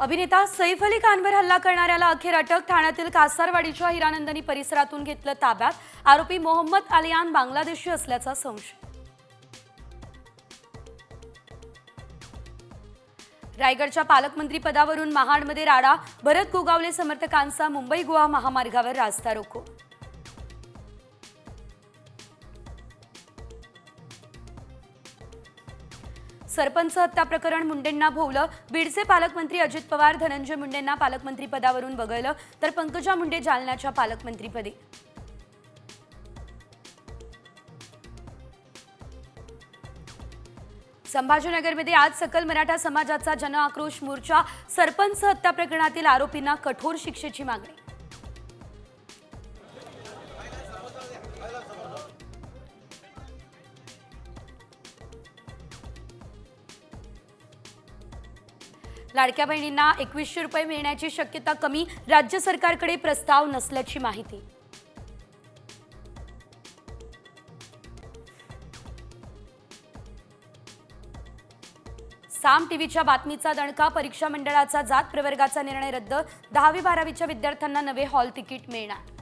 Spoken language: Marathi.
अभिनेता सैफ अली खानवर हल्ला करणाऱ्याला अखेर अटक ठाण्यातील कासारवाडीच्या हिरानंदनी परिसरातून घेतलं ताब्यात. आरोपी मोहम्मद आलियान बांगलादेशी असल्याचा संशय. रायगडच्या पालकमंत्री पदावरून महाडमध्ये राडा भरत गोगावले समर्थकांचा मुंबई गोवा महामार्गावर रास्ता रोको. सरपंच हत्या प्रकरण मुंडेंना भोवलं. बीडचे पालकमंत्री अजित पवार धनंजय मुंडेंना पालकमंत्री पदावरून वगळलं. तर पंकजा मुंडे जालन्याच्या पालकमंत्रीपदी. संभाजीनगरमध्ये आज सकल मराठा समाजाचा जनआक्रोश मोर्चा. सरपंच हत्या प्रकरणातील आरोपींना कठोर शिक्षेची मागणी. लाडक्या बहिणींना एकवीसशे रुपये मिळण्याची शक्यता कमी राज्य सरकारकडे प्रस्ताव नसल्याची माहिती. साम टीव्हीच्या बातमीचा दणका परीक्षा मंडळाचा जात प्रवर्गाचा निर्णय रद्द दहावी बारावीच्या विद्यार्थ्यांना नवे हॉल तिकीट मिळणार.